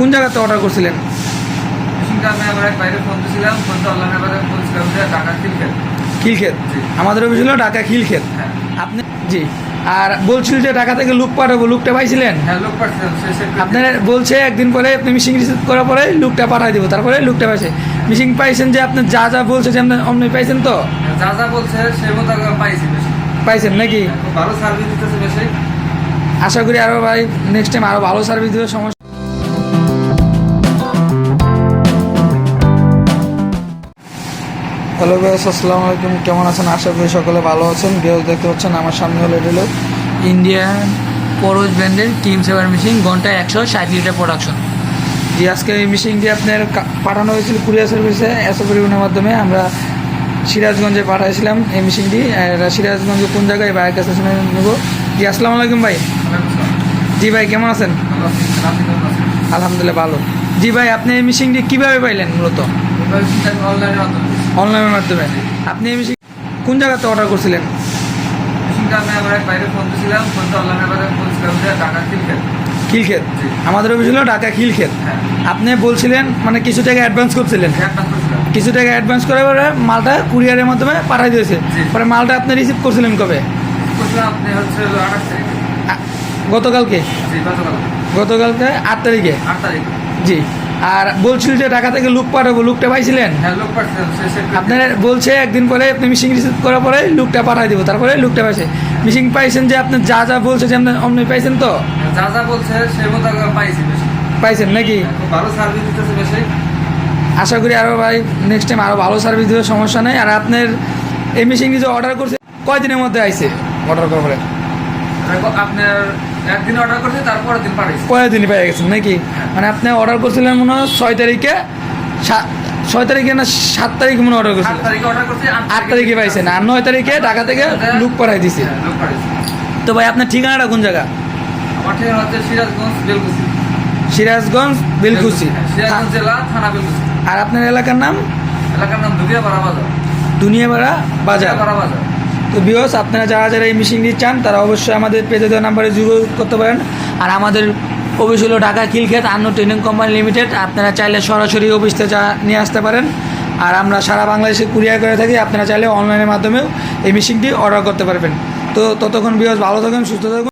কোন জায়গাতে অর্ডার করছিলেন? খিলক্ষেত। আমাদের অফিস হলো ঢাকা খিলক্ষেত। হ্যাঁ। আপনি জি। আর বলছিল যে ঢাকা থেকে লুক পাঠাবো লুকটা পাইছিলেন? হ্যাঁ আপনার বলছে একদিন পরে আপনি মিশিং রিসিভ করার পরে লুকটা পাঠাই দেবো তারপরে লুকটা পাইছে। মিশিং পাইছেন যে আপনি যা যা বলছে যে আপনি অমনি পাইছেন তো? যা যা বলছে সে পাইছি পাইছেন নাকি? ভালো সার্ভিস দিতেছে বেশি। আশা করি আরও ভাই নেক্সট টাইম আরও ভালো সার্ভিস দেবে সমস্যা হ্যালো বেস আসসালামু আলাইকুম। কেমন আছেন? আশা করি সকলে ভালো আছেন। বেস দেখতে পাচ্ছেন আমার সামনে হলো এটা হলো ইন্ডিয়ান পরোজ ব্র্যান্ডের টিম সেভার মেশিন ঘন্টায় একশো ষাট লিটার প্রোডাকশন জি, আজকে এই মেশিনটি আপনার পাঠানো হয়েছিল কুরিয়ার সার্ভিসে এসো পরিবহনের মাধ্যমে। আমরা সিরাজগঞ্জে পাঠাইছিলাম এই মেশিনটি সিরাজগঞ্জে কোন জায়গায়? ভাইয়ের কাছে শুনে নেব। জি, আসসালামু আলাইকুম ভাই। জি, ভাই, কেমন আছেন? আলহামদুলিল্লাহ, ভালো। জি, ভাই, আপনি এই মেশিনটি কীভাবে পাইলেন মূলত? অনলাইনের মাধ্যমে। অনলাইনের মাধ্যমে। আপনি এই মেশিন কোন জায়গাতে অর্ডার করছিলেন? মেশিনটা আমি আবার এক বাইরে ফোন দিয়েছিলাম ফোনটা অনলাইনে আবার বলছিলাম যে টাকা কিনবেন খিলক্ষেত। আমাদের অফিস হলো ঢাকা খিলক্ষেত। হ্যাঁ। আপনি বলছিলেন মানে কিছু টাকা অ্যাডভান্স করছিলেন। হ্যাঁ কিছু টাকা অ্যাডভান্স করে পরে মালটা কুরিয়ারের মাধ্যমে পাঠাই দিয়েছে। পরে মালটা আপনি রিসিভ করছিলেন কবে? গতকালকে? গতকাল গতকালকে আট তারিখে? আট তারিখ। জি। আর বলছিল যে ঢাকা থেকে লুক পাঠাবো লুকটা পাইছিলেন? হ্যাঁ আপনার বলছে একদিন পরে আপনি মিশিং রিসিভ করার পরে লুকটা পাঠাই দেবো। তারপরে লুকটা পাইছে। মিশিং পাইছেন যে আপনি যা যা বলছে যে আপনি অমনি পাইছেন তো? যা যা বলছে সে মতো পাইছি পাইছেন নাকি? ভালো সার্ভিস দিতেছে বেশি। আশা করি আরও ভাই নেক্সট টাইম আরও ভালো সার্ভিস দেবে সমস্যা নেই। আর আপনার এই মেশিন যে অর্ডার করছে কয়দিনের মধ্যে আইছে? অর্ডার করার পরে। আপনার একদিন অর্ডার করছে তারপরের দিন পাঠাইছি পরের দিনই পেয়ে গেছেন নাকি? মানে আপনি অর্ডার করছিলেন মনে হয় ছয় তারিখে ছয় তারিখে না সাত তারিখে মনে অর্ডার করছিলেন? অর্ডার আট তারিখে পাইছেন। আর নয় তারিখে ঢাকা থেকে লুক পাঠাই দিছে। হ্যাঁ, তো ভাই আপনার ঠিকানাটা কোন জায়গা? আমার ঠিকানা হচ্ছে সিরাজগঞ্জ বেলকুচি। সিরাজগঞ্জ বেলকুচি। হ্যাঁ, সিরাজগঞ্জ জেলা থানা বেলকুচি। আর আপনার এলাকার নাম? এলাকার নাম দুবিয়াপাড়া বাজার। দুনিয়াপাড়া বাজার। বাজার। তো বিহস আপনারা যারা যারা এই মেশিনটি চান, তারা অবশ্যই আমাদের পেজে দেওয়া নাম্বারে যোগাযোগ করতে পারেন। আর আমাদের অফিস হলো ঢাকা কিলখেত আন্ন ট্রেনিং কোম্পানি লিমিটেড আপনারা চাইলে সরাসরি অফিসে যা নিয়ে আসতে পারেন। আর আমরা সারা বাংলাদেশে কুরিয়ার করে থাকি, আপনারা চাইলে অনলাইনের মাধ্যমেও এই মেশিনটি অর্ডার করতে পারবেন। তো ততক্ষণ বিহস ভালো থাকুন, সুস্থ থাকুন।